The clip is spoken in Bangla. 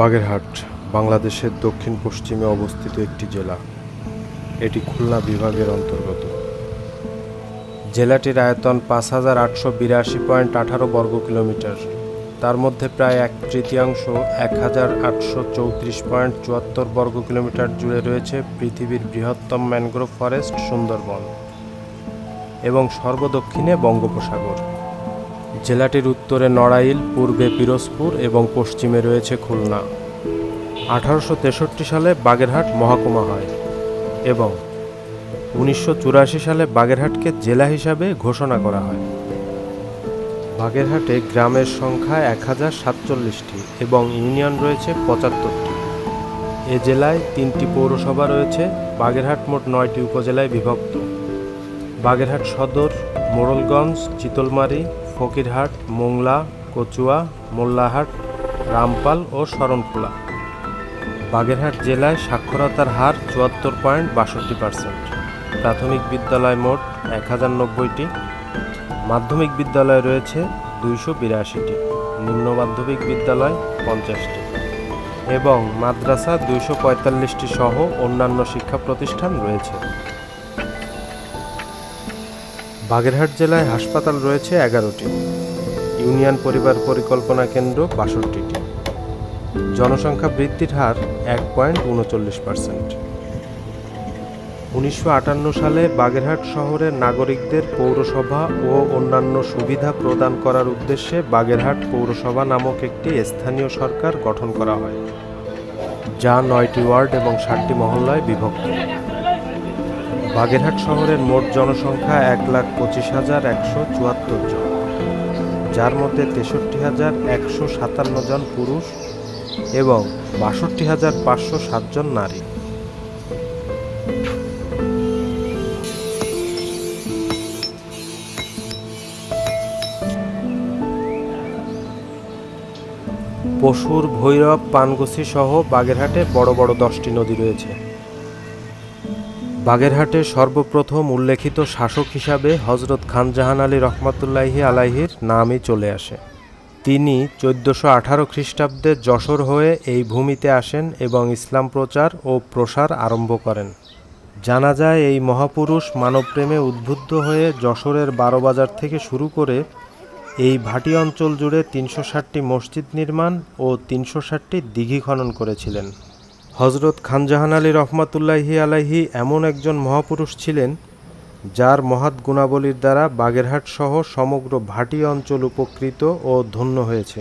বাগেরহাট, বাংলাদেশের দক্ষিণ পশ্চিমে অবস্থিত একটি জেলা। এটি খুলনা বিভাগের অন্তর্গত। জেলাটির আয়তন পাঁচ হাজার আটশো বিরাশি পয়েন্ট আঠারো বর্গ কিলোমিটার। তার মধ্যে প্রায় এক তৃতীয়াংশ, এক হাজার আটশো চৌত্রিশ পয়েন্ট চুয়াত্তর বর্গ কিলোমিটার জুড়ে রয়েছে পৃথিবীর বৃহত্তম ম্যানগ্রোভ ফরেস্ট সুন্দরবন এবং সর্বদক্ষিণে বঙ্গোপসাগর। জেলাটির উত্তরে নড়াইল, পূর্বে পিরোজপুর এবং পশ্চিমে রয়েছে খুলনা। আঠারোশো তেষট্টি সালে বাগেরহাট মহকুমা হয় এবং উনিশশো চুরাশি সালে বাগেরহাটকে জেলা হিসাবে ঘোষণা করা হয়। বাগেরহাটে গ্রামের সংখ্যা এক হাজার সাতচল্লিশটি এবং ইউনিয়ন রয়েছে পঁচাত্তরটি। এ জেলায় তিনটি পৌরসভা রয়েছে, বাগেরহাট মোট নয়টি উপজেলায় বিভক্ত। বাগেরহাট সদর, মোড়লগঞ্জ, চিতলমারি ফকিরহাট, মোংলা, কচুয়া, মোল্লাহাট, রামপাল ও শরণখোলা বাগেরহাট জেলায় সাক্ষরতার হার চুয়াত্তর পয়েন্ট বাষট্টি পার্সেন্ট। প্রাথমিক বিদ্যালয় মোট এক হাজার নব্বইটি। মাধ্যমিক বিদ্যালয় রয়েছে দুইশো বিরাশিটি। নিম্ন মাধ্যমিক বিদ্যালয় পঞ্চাশটি। এবং মাদ্রাসা দুইশো পঁয়তাল্লিশটি সহ অন্যান্য শিক্ষা প্রতিষ্ঠান রয়েছে। বাগেরহাট জেলায় হাসপাতাল রয়েছে এগারোটি। ইউনিয়ন পরিবার পরিকল্পনা কেন্দ্র বাষট্টিটি। জনসংখ্যা বৃদ্ধির হার এক পয়েন্ট উনচল্লিশ পার্সেন্ট। উনিশশো আটান্ন সালে বাগেরহাট শহরের নাগরিকদের পৌরসভা ও অন্যান্য সুবিধা প্রদান করার উদ্দেশ্যে বাগেরহাট পৌরসভা নামক একটি স্থানীয় সরকার গঠন করা হয়, যা নয়টি ওয়ার্ড এবং ষাটটি মহল্লায় বিভক্ত। বাগেরহাট শহরের মোট জনসংখ্যা এক লাখ পঁচিশ হাজার একশো চুয়াত্তর জন, যার মধ্যে তেষট্টি হাজার একশো সাতান্ন জন পুরুষ এবং বাষট্টি হাজার পাঁচশো সাতজন নারী। পশুর ভৈরব পানগছি সহ বাগেরহাটে বড় বড় দশটি নদী রয়েছে। বাগেরহাটে সর্বপ্রথম উল্লেখিত শাসক হিসাবে হজরত খানজাহান আলী রহমতুল্লাহি আলাইহির নামই চলে আসে। তিনি চোদ্দোশো আঠারো খ্রিস্টাব্দে যশোর হয়ে এই ভূমিতে আসেন এবং ইসলাম প্রচার ও প্রসার আরম্ভ করেন। জানা যায়, এই মহাপুরুষ মানবপ্রেমে উদ্বুদ্ধ হয়ে যশোরের বারোবাজার থেকে শুরু করে এই ভাটি অঞ্চল জুড়ে তিনশো ষাটটি মসজিদ নির্মাণ ও তিনশো ষাটটি দিঘি খনন করেছিলেন। হজরত খানজাহান আলী রহমাতুল্লাহি আলাহি এমন একজন মহাপুরুষ ছিলেন, যার মহাৎ গুণাবলীর দ্বারা বাগেরহাট সহ সমগ্র ভাটি অঞ্চল উপকৃত ও ধন্য হয়েছে।